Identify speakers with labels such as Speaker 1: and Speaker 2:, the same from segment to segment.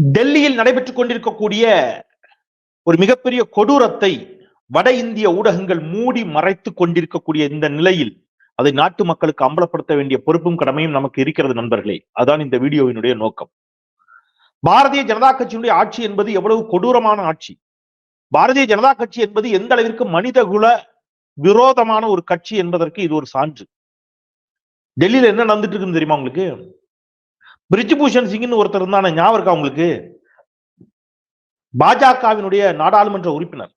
Speaker 1: டெல்லியில் நடைபெற்றுக் கொண்டிருக்கக்கூடிய ஒரு மிகப்பெரிய கொடூரத்தை வட இந்திய ஊடகங்கள் மூடி மறைத்துக் கொண்டிருக்கக்கூடிய இந்த நிலையில் அதை நாட்டு மக்களுக்கு அம்பலப்படுத்த வேண்டிய பொறுப்பும் கடமையும் நமக்கு இருக்கிறது நண்பர்களே. அதான் இந்த வீடியோவினுடைய நோக்கம். பாரதிய ஜனதா கட்சியினுடைய ஆட்சி என்பது எவ்வளவு கொடூரமான ஆட்சி. பாரதிய ஜனதா கட்சி என்பது எந்த அளவிற்கு மனிதகுல விரோதமான ஒரு கட்சி என்பதற்கு இது ஒரு சான்று. டெல்லியில என்ன நடந்துட்டு இருக்குன்னு தெரியுமா உங்களுக்கு? பிரிஜ்பூஷன் சிங்னு ஒருத்தர் இருந்தான ஞாபகம் இருக்கா உங்களுக்கு? பாஜகவினுடைய நாடாளுமன்ற உறுப்பினர்.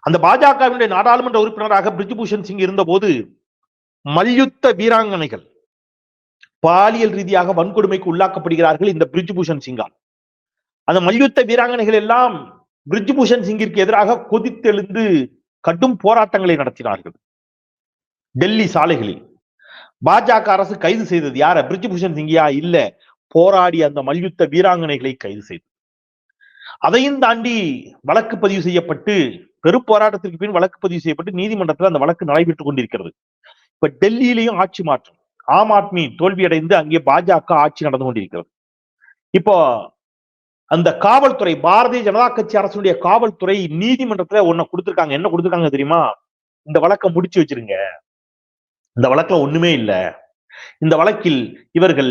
Speaker 1: அந்த பாஜகவினுடைய நாடாளுமன்ற உறுப்பினராக பிரிஜ்பூஷன் சிங் இருந்தபோது மல்யுத்த வீராங்கனைகள் பாலியல் ரீதியாக வன்கொடுமைக்கு உள்ளாக்கப்படுகிறார்கள் இந்த பிரிஜ்பூஷன் சிங்கால். அந்த மல்யுத்த வீராங்கனைகள் எல்லாம் பிரிஜ்பூஷன் சிங்கிற்கு எதிராக கொதித்தெழுந்து கடும் போராட்டங்களை நடத்தினார்கள். டெல்லி சாலைகளில். பாஜக அரசு கைது செய்தது யார? பிரிஜ்பூஷன் சிங்கியா இல்ல. போராடி அந்த மல்யுத்த வீராங்கனைகளை கைது செய்தது. அதையும் தாண்டி வழக்கு பதிவு செய்யப்பட்டு பெரும் போராட்டத்திற்கு பின் வழக்கு பதிவு செய்யப்பட்டு நீதிமன்றத்தில் அந்த வழக்கு நடைபெற்றுக் கொண்டிருக்கிறது. இப்ப டெல்லியிலையும் ஆட்சி மாற்றம். ஆம் ஆத்மி தோல்வியடைந்து அங்கே பாஜக ஆட்சி நடந்து கொண்டிருக்கிறது. இப்போ அந்த காவல்துறை பாரதிய ஜனதா கட்சி அரசுடைய காவல்துறை நீதிமன்றத்துல ஒன்ன கொடுத்திருக்காங்க. என்ன கொடுத்திருக்காங்க தெரியுமா? இந்த வழக்கை முடிச்சு வச்சிருங்க. இந்த வழக்குல ஒண்ணுமே இல்ல. இந்த வழக்கில் இவர்கள்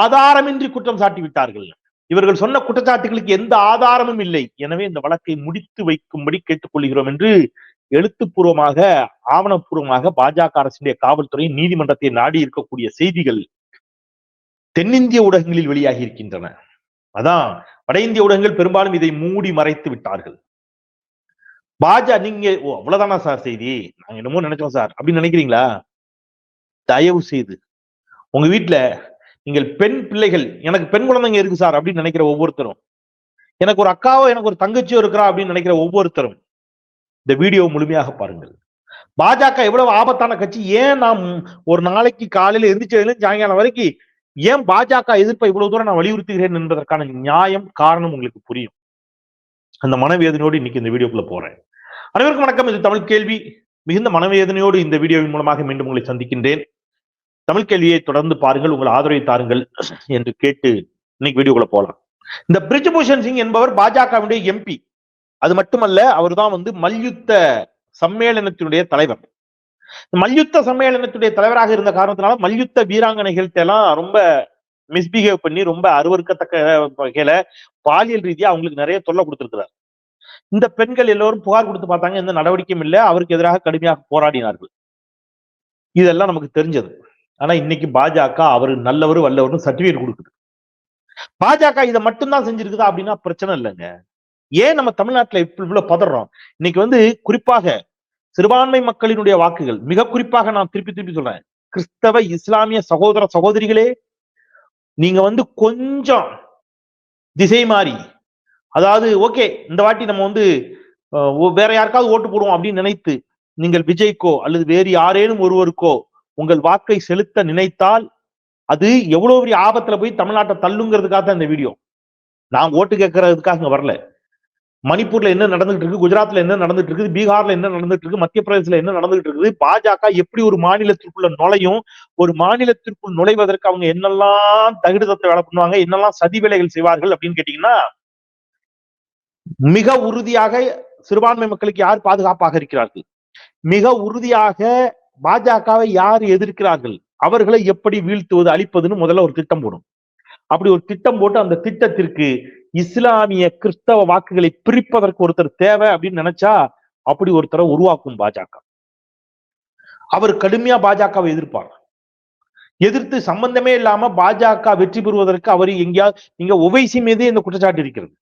Speaker 1: ஆதாரமின்றி குற்றம் சாட்டி விட்டார்கள் இவர்கள் சொன்ன குற்றச்சாட்டுகளுக்கு எந்த ஆதாரமும் இல்லை. எனவே இந்த வழக்கை முடித்து வைக்கும்படி கேட்டுக்கொள்கிறோம் என்று எழுத்துப்பூர்வமாக ஆவணப்பூர்வமாக பாஜக அரசினுடைய காவல்துறை நீதிமன்றத்தை நாடி இருக்கக்கூடிய செய்திகள் தென்னிந்திய ஊடகங்களில் வெளியாகி இருக்கின்றன. அதான் வட இந்திய ஊடகங்கள் பெரும்பாலும் இதை மூடி மறைத்து விட்டார்கள். பாஜக நீங்க ஓ அவ்வளவுதானா சார் செய்தி? நாங்க என்னமோ நினைச்சோம் சார். அப்படின்னு நினைக்கிறீங்களா? தயவு செய்து. உங்க வீட்டுல நீங்கள் பெண் பிள்ளைகள் எனக்கு பெண் குழந்தைங்க இருக்கு சார் அப்படின்னு நினைக்கிற ஒவ்வொருத்தரும். எனக்கு ஒரு அக்காவோ எனக்கு ஒரு தங்கச்சியோ இருக்கிறா அப்படின்னு நினைக்கிற ஒவ்வொருத்தரும் இந்த வீடியோ முழுமையாக பாருங்கள். பாஜக எவ்வளவு ஆபத்தான கட்சி. ஏன் நாம் ஒரு நாளைக்கு காலையில எந்திரிச்சதுல சாயங்காலம் வரைக்கும் ஏன் பாஜக எதிர்ப்பை இவ்வளவு தூரம் நான் வலியுறுத்துகிறேன் என்பதற்கான நியாயம் காரணம் உங்களுக்கு புரியும். அந்த மனவேதனையோடு இன்னைக்கு இந்த வீடியோக்குள்ள போறேன். அனைவருக்கும் வணக்கம். இது தமிழ் கேள்வி. மிகுந்த மனவேதனையோடு இந்த வீடியோவின் மூலமாக மீண்டும் உங்களை சந்திக்கின்றேன். தமிழ் கேள்வியை தொடர்ந்து பாருங்கள் உங்கள் ஆதரவை தாருங்கள் என்று கேட்டு இன்னைக்கு வீடியோக்குள்ள போகலாம் இந்த பிரிஜ்பூஷன் சிங் என்பவர் பாஜகவினுடைய எம்பி அது மட்டுமல்ல அவர் தான் வந்து மல்யுத்த சம்மேளனத்தினுடைய தலைவர். மல்யுத்த சம்மேளனத்துடைய தலைவராக இருந்த காரணத்தினால மல்யுத்த வீராங்கனைகள்ட்ட எல்லாம் ரொம்ப மிஸ்பிஹேவ் பண்ணி ரொம்ப அருவறுக்கத்தக்க வகையில பாலியல் ரீதியா அவங்களுக்கு நிறைய தொல்லை கொடுத்துருக்கிறார். இந்த பெண்கள் எல்லோரும் புகார் கொடுத்து பார்த்தாங்க எந்த நடவடிக்கையும் இல்லை. அவருக்கு எதிராக கடுமையாக போராடினார்கள். இதெல்லாம் நமக்கு தெரிஞ்சது. ஆனா இன்னைக்கு பாஜக அவரு நல்லவர் வல்லவர்னு சர்டிபிகேட் கொடுக்குது. பாஜக இதை மட்டும்தான் செஞ்சிருக்குதா அப்படின்னா பிரச்சனை இல்லைங்க. ஏன் நம்ம தமிழ்நாட்டுல இப்ப இவ்வளவு பதறோம்? இன்னைக்கு வந்து குறிப்பாக சிறுபான்மை மக்களினுடைய வாக்குகள் மிக குறிப்பாக நான் திருப்பி திருப்பி சொல்றேன். கிறிஸ்தவ இஸ்லாமிய சகோதர சகோதரிகளே நீங்க வந்து கொஞ்சம் திசை மாறி அதாவது ஓகே இந்த வாட்டி நம்ம வந்து வேற யாருக்காவது ஓட்டு போடுவோம் அப்படின்னு நினைத்து நீங்கள் விஜய்க்கோ அல்லது வேறு யாரேனும் ஒருவருக்கோ உங்கள் வாக்கை செலுத்த நினைத்தால் அது எவ்வளவு பெரிய ஆபத்துல போய் தமிழ்நாட்டை தள்ளுங்கிறதுக்காக தான் இந்த வீடியோ. நான் ஓட்டு கேட்கறதுக்காக இங்க வரல. மணிப்பூர்ல என்ன நடந்துட்டு இருக்கு குஜராத்ல என்ன நடந்துட்டு இருக்குது பீகார்ல என்ன நடந்துட்டு இருக்கு மத்திய பிரதேசல என்ன நடந்துட்டு இருக்குது பாஜக எப்படி ஒரு மாநிலத்திற்குள்ள நுழையும் ஒரு மாநிலத்திற்குள் நுழைவதற்கு அவங்க என்னெல்லாம் தகுடுதத்தை வேலை பண்ணுவாங்க என்னெல்லாம் சதி வேலைகள் செய்வார்கள் அப்படின்னு கேட்டீங்கன்னா மிக உறுதியாக சிறுபான்மை மக்களுக்கு யார் பாதுகாப்பாக இருக்கிறார்கள்? மிக உறுதியாக பாஜகவை யார் எதிர்க்கிறார்கள்? அவர்களை எப்படி வீழ்த்துவது அழிப்பதுன்னு முதல்ல ஒரு திட்டம் போடும். அப்படி ஒரு திட்டம் போட்டு அந்த திட்டத்திற்கு இஸ்லாமிய கிறிஸ்தவ வாக்குகளை பிரிப்பதற்கு ஒருத்தர் தேவை அப்படின்னு நினைச்சா அப்படி ஒருத்தரை உருவாக்கும் பாஜக. அவர் கடுமையா பாஜகவை எதிர்ப்பார். எதிர்த்து சம்பந்தமே இல்லாம பாஜக வெற்றி பெறுவதற்கு அவர் எங்கேயாவது இங்க ஒவைசி மீதே இந்த குற்றச்சாட்டு இருக்கிறது.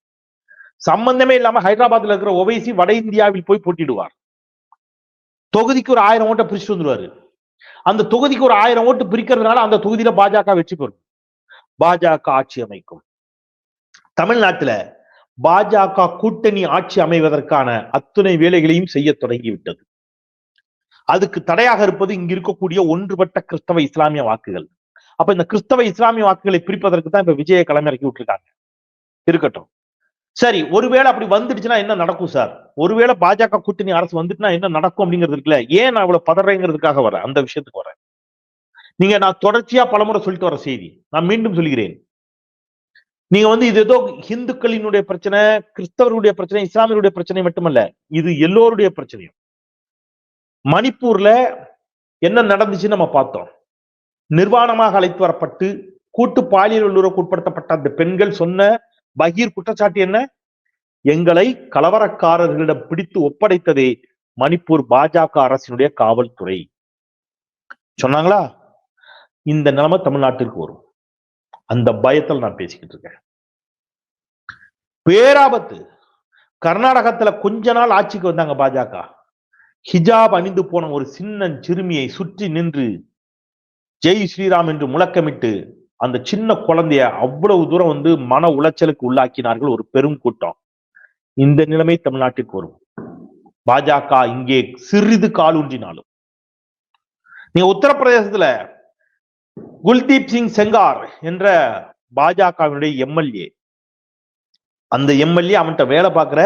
Speaker 1: சம்பந்தமே இல்லாம ஹைதராபாத்ல இருக்கிற ஒவைசி வட இந்தியாவில் போய் போட்டிடுவார் தொகுதிக்கு ஒரு ஆயிரம் ஓட்டை பிரிச்சுட்டு வந்துருவாரு. அந்த தொகுதிக்கு ஒரு ஆயிரம் ஓட்டு பிரிக்கிறதுனால அந்த தொகுதியில பாஜக வெற்றி பெறும். பாஜக ஆட்சி அமைக்கும். தமிழ்நாட்டுல பாஜக கூட்டணி ஆட்சி அமைவதற்கான அத்துணை வேலைகளையும் செய்ய தொடங்கிவிட்டது. அதுக்கு தடையாக இருப்பது இங்க இருக்கக்கூடிய ஒன்றுபட்ட கிறிஸ்தவ இஸ்லாமிய வாக்குகள். அப்ப இந்த கிறிஸ்தவ இஸ்லாமிய வாக்குகளை பிரிப்பதற்கு தான் இப்ப விஜய களமிறக்கி விட்டுருக்காங்க. இருக்கட்டும். சரி ஒருவேளை அப்படி வந்துடுச்சுன்னா என்ன நடக்கும் சார்? ஒருவேளை பாஜக கூட்டணி அரசு வந்துட்டுனா என்ன நடக்கும் அப்படிங்கிறது இருக்குல்ல? ஏன் நான் இவ்வளவு பதறேங்கிறதுக்காக வரேன்? அந்த விஷயத்துக்கு வரேன். நீங்க நான் தொடர்ச்சியா பலமுறை சொல்லிட்டு வர செய்தி. நான் மீண்டும் சொல்கிறேன். நீங்க வந்து இது ஏதோ இந்துக்களினுடைய பிரச்சனை கிறிஸ்தவர்களுடைய பிரச்சனை இஸ்லாமியருடைய பிரச்சனை மட்டுமல்ல இது எல்லோருடைய பிரச்சனையும். மணிப்பூர்ல என்ன நடந்துச்சுன்னு நம்ம பார்த்தோம். நிர்வாணமாக அழைத்து வரப்பட்டு கூட்டு பாலியல் உள்ளுறவுக்கு உட்படுத்தப்பட்ட அந்த பெண்கள் சொன்ன பகீர் குற்றச்சாட்டு என்ன? எங்களை கலவரக்காரர்களிடம் பிடித்து ஒப்படைத்ததே மணிப்பூர் பாஜக அரசினுடைய காவல்துறை. சொன்னாங்களா? இந்த நிலைமை தமிழ்நாட்டிற்கு வரும். அந்த பயத்தில் நான் பேசிக்கிட்டு இருக்கேன். பேராபத்து. கர்நாடகத்துல கொஞ்ச நாள் ஆட்சிக்கு வந்தாங்க பாஜக. ஹிஜாப் அணிந்து போன ஒரு சின்ன சிறுமியை சுற்றி நின்று ஜெய் ஸ்ரீராம் என்று முழக்கமிட்டு அந்த சின்ன குழந்தைய அவ்வளவு தூரம் வந்து மன உளைச்சலுக்கு உள்ளாக்கினார்கள் ஒரு பெரும் கூட்டம். இந்த நிலைமை தமிழ்நாட்டுக்கு வரும். பாஜக இங்கே சிறிது காலூன்றினாலும் நீங்க உத்தரப்பிரதேசத்துல குல்தீப் சிங் செங்கார் என்ற பாஜகவினுடைய எம்எல்ஏ அந்த எம்எல்ஏ அவன்கிட்ட வேலை பார்க்கிற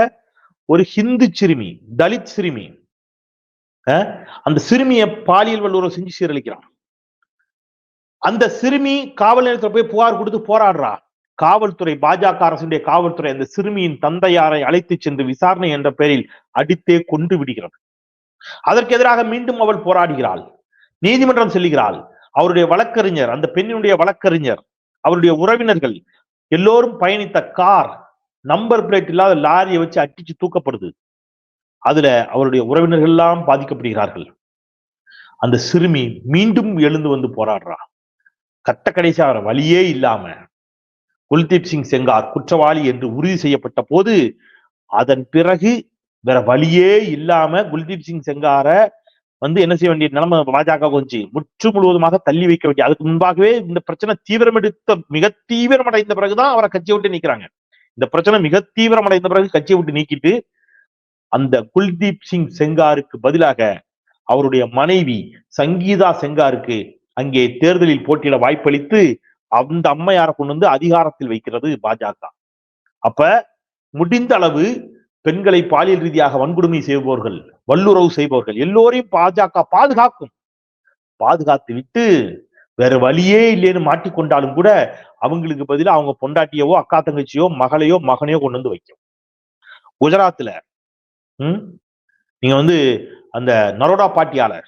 Speaker 1: ஒரு ஹிந்து சிறுமி தலித் சிறுமி அந்த சிறுமியை பாலியல் வல்லுறவு செஞ்சு சீரழிக்கிறான். அந்த சிறுமி காவல் நிலையத்துல போய் புகார் கொடுத்து போராடுறா. காவல்துறை பாஜக அரசுடைய காவல்துறை அந்த சிறுமியின் தந்தையாரை அழைத்து சென்று விசாரணை என்ற பெயரில் அடித்தே கொண்டு விடுகிறது. அதற்கு எதிராக மீண்டும் அவள் போராடுகிறாள். நீதிமன்றம் செல்கிறாள் அவருடைய வழக்கறிஞர் அந்த பெண்ணினுடைய வழக்கறிஞர் அவருடைய உறவினர்கள் எல்லோரும் பயணித்த கார் நம்பர் பிளேட் இல்லாத லாரியை வச்சு அடிச்சு தூக்கப்படுது. அதுல அவருடைய உறவினர்கள் எல்லாம் பாதிக்கப்படுகிறார்கள். அந்த சிறுமி மீண்டும் எழுந்து வந்து போராடுறா. கட்ட கடைசியா வழியே இல்லாம குல்தீப் சிங் செங்கார் குற்றவாளி என்று உறுதி செய்யப்பட்ட போது அதன் பிறகு வேற வழியே இல்லாம குல்தீப் சிங் செங்கார வந்து என்ன செய்ய வேண்டிய நிலைமை பாஜக கொஞ்சி முற்று முழுவதுமாக தள்ளி வைக்க வேண்டிய அதுக்கு முன்பாகவே இந்த பிரச்சனை தீவிரமெடுத்த மிக தீவிரமடைந்த பிறகுதான் அவரை கட்சியை விட்டு நீக்கிறாங்க. இந்த பிரச்சனை மிக தீவிரமடைந்த பிறகு கட்சியை விட்டு நீக்கிட்டு அந்த குல்தீப் சிங் செங்காருக்கு பதிலாக அவருடைய மனைவி சங்கீதா செங்காருக்கு அங்கே தேர்தலில் போட்டியிட வாய்ப்பளித்து அந்த அம்மையாரை கொண்டு வந்து அதிகாரத்தில் வைக்கிறது பாஜக. அப்ப முடிந்த அளவு பெண்களை பாலியல் ரீதியாக வன்கொடுமை செய்பவர்கள் வல்லுறவு செய்பவர்கள் எல்லோரையும் பாஜக பாதுகாக்கும். பாதுகாத்து விட்டு வேற வழியே இல்லைன்னு மாட்டிக்கொண்டாலும் கூட அவங்களுக்கு பதிலாக அவங்க பொண்டாட்டியவோ அக்கா தங்கச்சியோ மகளையோ மகனையோ கொண்டு வந்து வைக்கும். குஜராத்ல ம்? நீங்க வந்து அந்த நரோடா பாட்டியாளர்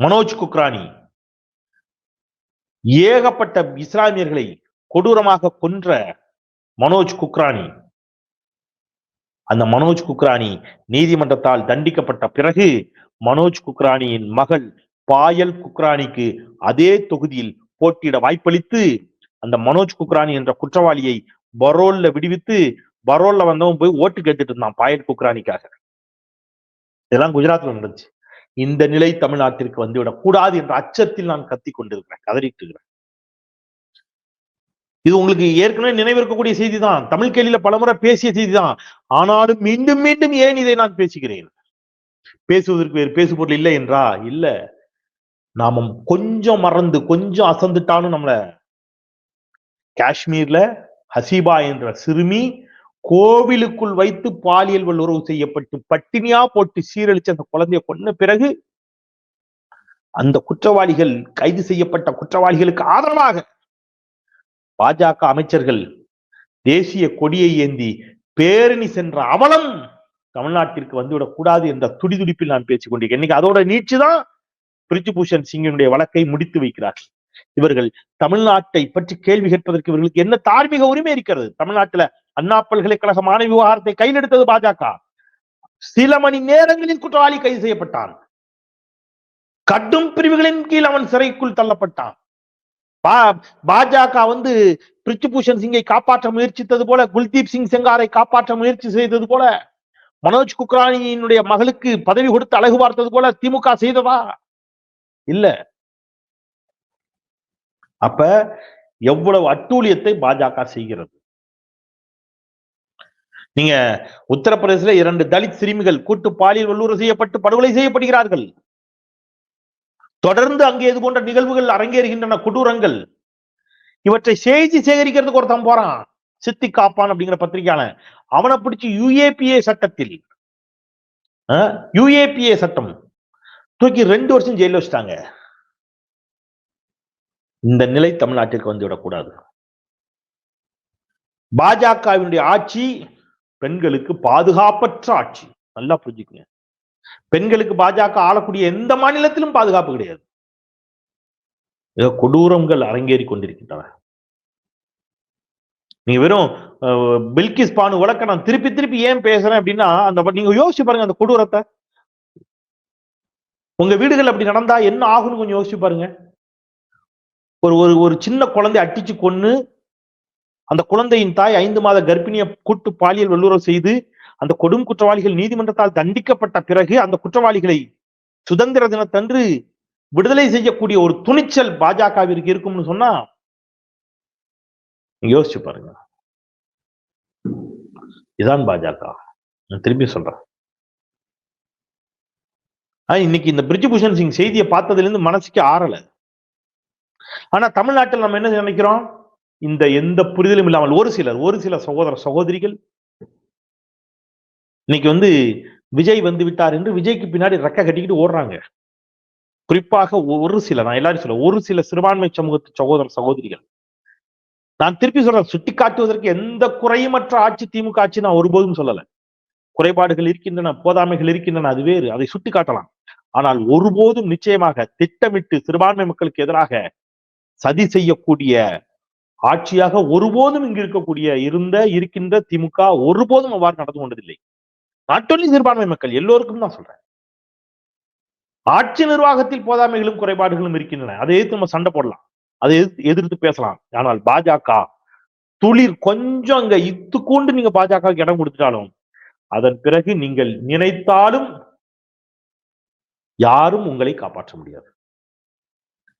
Speaker 1: மனோஜ் குக்ரானி ஏகப்பட்ட இஸ்லாமியர்களை கொடூரமாக கொன்ற மனோஜ் குக்ரானி. அந்த மனோஜ் குக்ரானி நீதிமன்றத்தால் தண்டிக்கப்பட்ட பிறகு மனோஜ் குக்ரானியின் மகள் பாயல் குக்ரானிக்கு அதே தொகுதியில் போட்டியிட வாய்ப்பளித்து அந்த மனோஜ் குக்ரானி என்ற குற்றவாளியை பரோல்ல விடுவித்து பரோல்ல வந்தவன் போய் ஓட்டு கேட்டுட்டு இருந்தான் பாயல் குக்ரானிக்காக. இதெல்லாம் குஜராத்ல நடந்துச்சு. இந்த நிலை தமிழ்நாட்டிற்கு வந்துவிடக் கூடாது என்ற அச்சத்தில் நான் கத்தி கொண்டிருக்கிறேன் கதறிட்டு இருக்கிறேன் இது உங்களுக்கு ஏற்கனவே நினைவிருக்கக்கூடிய செய்தி தான் தமிழ் கேள்வியில பலமுறை பேசிய செய்தி தான் ஆனாலும் மீண்டும் மீண்டும் ஏன் இதை நான் பேசுகிறேன்? பேசுவதற்கு வேறு பேசு பொருள் இல்லை என்றா? இல்ல. நாம கொஞ்சம் மறந்து கொஞ்சம் அசந்துட்டாலும் நம்மள காஷ்மீர்ல ஹசீபா என்ற சிறுமி கோவிலுக்குள் வைத்து பாலியல் வல்லுறவு செய்யப்பட்டு பட்டினியா போட்டு சீரழிச்ச அந்த குழந்தைய கொன்ன பிறகு அந்த குற்றவாளிகள் கைது செய்யப்பட்ட குற்றவாளிகளுக்கு ஆதரவாக பாஜக அமைச்சர்கள் தேசிய கொடியை ஏந்தி பேரணி சென்ற அவலம் தமிழ்நாட்டிற்கு வந்துவிடக் கூடாது என்ற துடிதுடிப்பில் நான் பேசிக் கொண்டிருக்கேன் இன்னைக்கு அதோட நீட்சிதான் பிரிஜுபூஷன் சிங்கினுடைய வழக்கை முடித்து வைக்கிறார்கள். இவர்கள் தமிழ்நாட்டை பற்றி கேள்வி கேட்பதற்கு இவர்களுக்கு என்ன தார்மீக உரிமை இருக்கிறது? தமிழ்நாட்டுல அண்ணா பல்கலைக்கழக மாணவி விவகாரத்தை கையில் எடுத்தது பாஜக. சில மணி நேரங்களில் குற்றவாளி கைது செய்யப்பட்டான். கடும் பிரிவுகளின் கீழ் அவன் சிறைக்குள் தள்ளப்பட்டான். பா- பாஜக வந்து பிரிச்சுபூஷன் சிங்கை காப்பாற்ற முயற்சித்தது போல குல்தீப் சிங் செங்காரை காப்பாற்ற முயற்சி செய்தது போல மனோஜ் குக்ரானியினுடைய மகளுக்கு பதவி கொடுத்து அழகு பார்த்தது போல திமுக செய்ததா? இல்ல. அப்ப எவ்வளவு அட்டூழியத்தை பாஜக செய்கிறது? நீங்க உத்தரப்பிரதேசல இரண்டு தலித் சிறுமிகள் கூட்டு பாலியல் வல்லுறவு செய்யப்பட்டு படுகொலை செய்யப்படுகிறார்கள். தொடர்ந்து அங்கே இது போன்ற நிகழ்வுகள் அரங்கேறுகின்றன கொடூரங்கள். இவற்றை செய்தி சேகரிக்கிறதுக்கு ஒருத்தன் போறான் சித்தி காப்பான் அப்படிங்கிற பத்திரிகையாளன். அவனை பிடிச்சி யுஏபிஏ சட்டத்தில் யுஏபிஏ சட்டம் தூக்கி ரெண்டு வருஷம் ஜெயில வச்சுட்டாங்க. இந்த நிலை தமிழ்நாட்டிற்கு வந்து விடக்கூடாது. பாஜகவினுடைய ஆட்சி பெண்களுக்கு பாதுகாப்பற்ற ஆட்சி. நல்லா புரிஞ்சுக்குங்க. பெண்களுக்கு பாஜக ஆளக்கூடிய எந்த மாநிலத்திலும் பாதுகாப்பு கிடையாது. ஏதோ கொடூரங்கள் அரங்கேறி கொண்டிருக்கின்றன. நீங்க வெறும் பில்கிஸ் பானு வழக்க நான் திருப்பி திருப்பி ஏன் பேசுறேன் அப்படின்னா அந்த நீங்க யோசிச்சு பாருங்க அந்த கொடூரத்தை. உங்க வீடுகள் அப்படி நடந்தா என்ன ஆகும்னு கொஞ்சம் யோசிச்சு பாருங்க. ஒரு ஒரு ஒரு சின்ன குழந்தை அடிச்சு கொன்னு அந்த குழந்தையின் தாய் ஐந்து மாத கர்ப்பிணியை கூட்டு பாலியல் வல்லுறவு செய்து அந்த கொடும் குற்றவாளிகள் நீதிமன்றத்தால் தண்டிக்கப்பட்ட பிறகு அந்த குற்றவாளிகளை சுதந்திர தினத்தன்று விடுதலை செய்யக்கூடிய ஒரு துணிச்சல் பாஜகவிற்கு இருக்கும்னு சொன்னா யோசிச்சு பாருங்க. இதான் பாஜக. நான் திரும்பி சொல்றேன். இன்னைக்கு இந்த பிரிஜ்பூஷன் சிங் செய்தியை பார்த்ததுல இருந்து மனசுக்கு ஆறல. ஆனா தமிழ்நாட்டில் நம்ம என்ன நினைக்கிறோம்? இந்த எந்த புரிதலும் இல்லாமல் ஒரு சிலர் ஒரு சில சகோதர சகோதரிகள் இன்னைக்கு வந்து விஜய் வந்து விட்டார் என்று விஜய்க்கு பின்னாடி ரெக்க கட்டிக்கிட்டு ஓடுறாங்க. குறிப்பாக ஒரு சில நான் எல்லாரும் சொல்ல ஒரு சில சிறுபான்மை சமூகத்து சகோதர சகோதரிகள். நான் திருப்பி சொல்றேன் சுட்டி காட்டுவதற்கு எந்த குறையுமற்ற ஆட்சி திமுக ஆட்சி நான் ஒருபோதும் சொல்லல. குறைபாடுகள் இருக்கின்றன போதாமைகள் இருக்கின்றன அது வேறு அதை சுட்டி காட்டலாம் ஆனால் ஒருபோதும் நிச்சயமாக திட்டமிட்டு சிறுபான்மை மக்களுக்கு எதிராக சதி செய்யக்கூடிய ஆட்சியாக ஒருபோதும் இங்கு இருக்கக்கூடிய இருந்த இருக்கின்ற திமுக ஒருபோதும் அவ்வாறு நடந்து கொண்டதில்லை. நாட் ஒன்லி சிறுபான்மை மக்கள் எல்லோருக்கும் தான் சொல்றேன். ஆட்சி நிர்வாகத்தில் போதாமைகளும் குறைபாடுகளும் இருக்கின்றன. அதை எதிர்த்து நம்ம சண்டை போடலாம். அதை எதிர்த்து எதிர்த்து பேசலாம். ஆனால் பாஜக துளிர் கொஞ்சம் அங்க இத்துக்கூண்டு நீங்க பாஜகவுக்கு இடம் கொடுத்துட்டாலும் அதன் பிறகு நீங்கள் நினைத்தாலும் யாரும் உங்களை காப்பாற்ற முடியாது.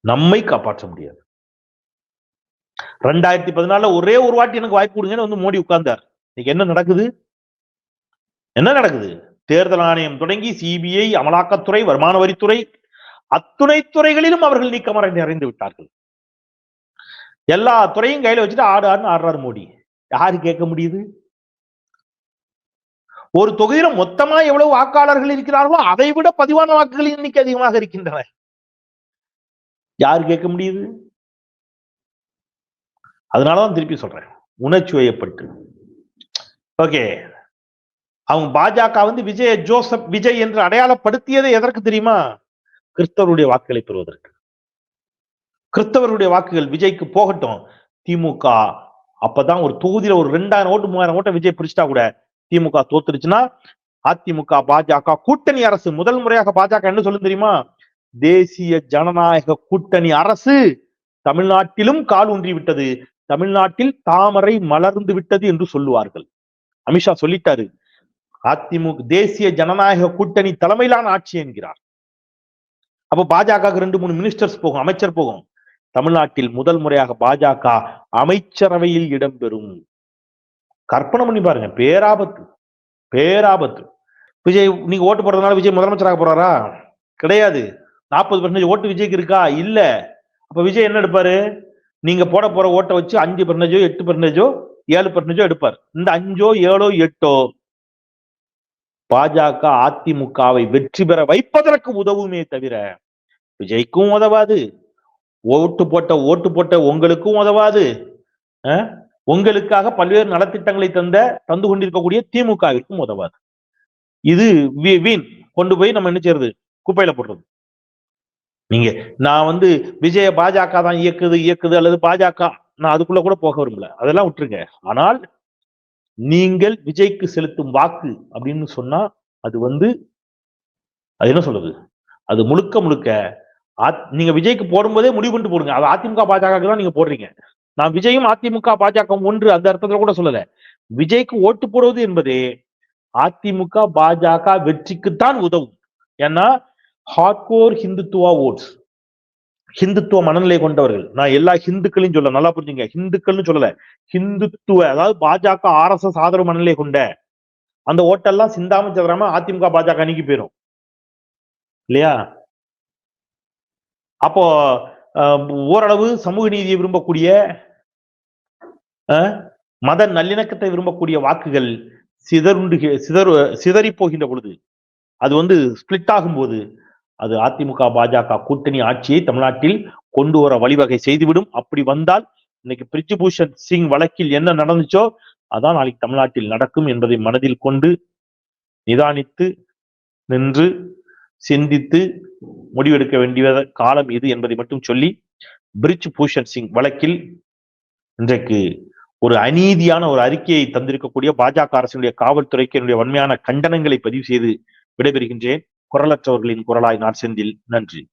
Speaker 1: நம்மை காப்பாற்ற முடியாது. ரெண்டாயிரத்தி பதினாலுல ஒரே ஒரு வாட்டி எனக்கு வாய்ப்பு கொடுங்கன்னு வந்து மோடி உட்கார்ந்தார். இன்னைக்கு என்ன நடக்குது? என்ன நடக்குது? தேர்தல் ஆணையம் தொடங்கி சிபிஐ அமலாக்கத்துறை வருமான வரித்துறை அத்துணை துறைகளிலும் அவர்கள் நீக்கமர நிறைந்து விட்டார்கள். எல்லா துறையும் கையில வச்சுட்டு ஆடு ஆடுன்னு ஆடுறாரு மோடி. யாரு கேட்க முடியுது? ஒரு தொகுதியில மொத்தமா எவ்வளவு வாக்காளர்கள் இருக்கிறார்களோ அதை விட பதிவான வாக்குகள் எண்ணிக்கை அதிகமாக இருக்கின்றன. யாரு கேட்க முடியுது? அதனாலதான் திருப்பி சொல்றேன். உணர்ச்சி வயப்பட்டு ஓகே அவங்க பாஜக வந்து விஜய ஜோசப் விஜய் என்று அடையாளப்படுத்தியது எதற்கு தெரியுமா? கிறிஸ்தவருடைய வாக்குகளை பெறுவதற்கு. கிறிஸ்தவருடைய வாக்குகள் விஜய்க்கு போகட்டும். திமுக அப்பதான் ஒரு தொகுதியில ஒரு ரெண்டாயிரம் ஓட்டு மூவாயிரம் ஓட்டை விஜய் பிடிச்சிட்டா கூட திமுக தோத்துருச்சுன்னா அதிமுக பாஜக கூட்டணி அரசு முதல் முறையாக பாஜக என்ன சொல்லு தெரியுமா? தேசிய ஜனநாயக கூட்டணி அரசு தமிழ்நாட்டிலும் கால் ஊன்றி விட்டது. தமிழ்நாட்டில் தாமரை மலர்ந்து விட்டது என்று சொல்லுவார்கள். அமித்ஷா சொல்லிட்டாரு அதிமுக தேசிய ஜனநாயக கூட்டணி தலைமையிலான ஆட்சி என்கிறார். அப்ப பாஜக ரெண்டு மூணு மினிஸ்டர்ஸ் போகும் அமைச்சர் போகும். தமிழ்நாட்டில் முதல் முறையாக பாஜக அமைச்சரவையில் இடம்பெறும் கற்பனை பண்ணி பாருங்க பேராபத்து பேராபத்து. விஜய் நீங்க ஓட்டு போடுறதுனால விஜய் முதலமைச்சராக போறாரா? கிடையாது. நாற்பது பர்சன்டேஜ் ஓட்டு விஜய்க்கு இருக்கா? இல்ல. அப்ப விஜய் என்ன எடுப்பாரு? நீங்க போட போற ஓட்டை வச்சு அஞ்சு பர்சன்டேஜோ எட்டு பர்சன்டேஜோ ஏழு பர்சன்டேஜோ எடுப்பார். இந்த அஞ்சோ ஏழோ எட்டோ பாஜக அதிமுகவை வெற்றி பெற வைப்பதற்கு உதவுமே தவிர விஜய்க்கும் உதவாது. ஓட்டு போட்ட ஓட்டு போட்ட உங்களுக்கும் உதவாது. உங்களுக்காக பல்வேறு நலத்திட்டங்களை தந்த தந்து கொண்டிருக்கக்கூடிய திமுகவிற்கும் உதவாது. இது வீண். கொண்டு போய் நம்ம என்ன செய்யறது? குப்பையில போடுறது. நீங்க நான் வந்து விஜய பாஜக தான் இயக்குது இயக்குது அல்லது பாஜக நான் அதுக்குள்ள கூட போக விரும்பல. அதெல்லாம் விட்டுருங்க. ஆனால் நீங்கள் விஜய்க்கு செலுத்தும் வாக்கு அப்படின்னு சொன்னா அது வந்து அது என்ன சொல்றது? அது முழுக்க முழுக்க நீங்க விஜய்க்கு போடும்போதே முடிவு பண்ணிட்டு போடுங்க. அது அதிமுக பாஜக தான் நீங்க போடுறீங்க. நான் விஜயும் அதிமுக பாஜக ஒன்று அந்த அர்த்தத்துல கூட சொல்லல. விஜய்க்கு ஓட்டு போடுவது என்பதே அதிமுக பாஜக வெற்றிக்குத்தான் உதவும். ஏன்னா ஹார்ட்கோர் ஹிந்துத்துவா ஓட்ஸ் ஹிந்துத்துவ மனநிலை கொண்டவர்கள். நான் எல்லா ஹிந்துக்களையும் சொல்ல நல்லா புரிஞ்சுங்க. ஹிந்துக்கள்னு சொல்லல. ஹிந்துத்துவ அதாவது பாஜக ஆர்எஸ்எஸ் ஆதரவு மனநிலை கொண்ட அந்த ஓட்டெல்லாம் சிந்தாம சதுராம அதிமுக பாஜக அன்னைக்கு போயிடும் இல்லையா? அப்போ ஓரளவு சமூக நீதியை விரும்பக்கூடிய மத நல்லிணக்கத்தை விரும்பக்கூடிய வாக்குகள் சிதறுண்டு சிதறு சிதறி போகின்ற பொழுது அது வந்து ஸ்பிளிட் ஆகும்போது அது அதிமுக பாஜக கூட்டணி ஆட்சியை தமிழ்நாட்டில் கொண்டு வர வழிவகை செய்துவிடும். அப்படி வந்தால் இன்னைக்கு பிரிஜ்பூஷன் சிங் வழக்கில் என்ன நடந்துச்சோ அதான் நாளைக்கு தமிழ்நாட்டில் நடக்கும் என்பதை மனதில் கொண்டு நிதானித்து நின்று சிந்தித்து முடிவெடுக்க வேண்டிய காலம் இது என்பதை மட்டும் சொல்லி பிரிட்ஜ் பூஷன் சிங் வழக்கில் இன்றைக்கு ஒரு அநீதியான ஒரு அறிக்கையை தந்திருக்கக்கூடிய பாஜக அரசினுடைய காவல்துறைக்கு என்னுடைய வன்மையான கண்டனங்களை பதிவு செய்து விடைபெறுகின்றேன். குரலற்றவர்களின் குரலாய் நான் செந்தில். நன்றி.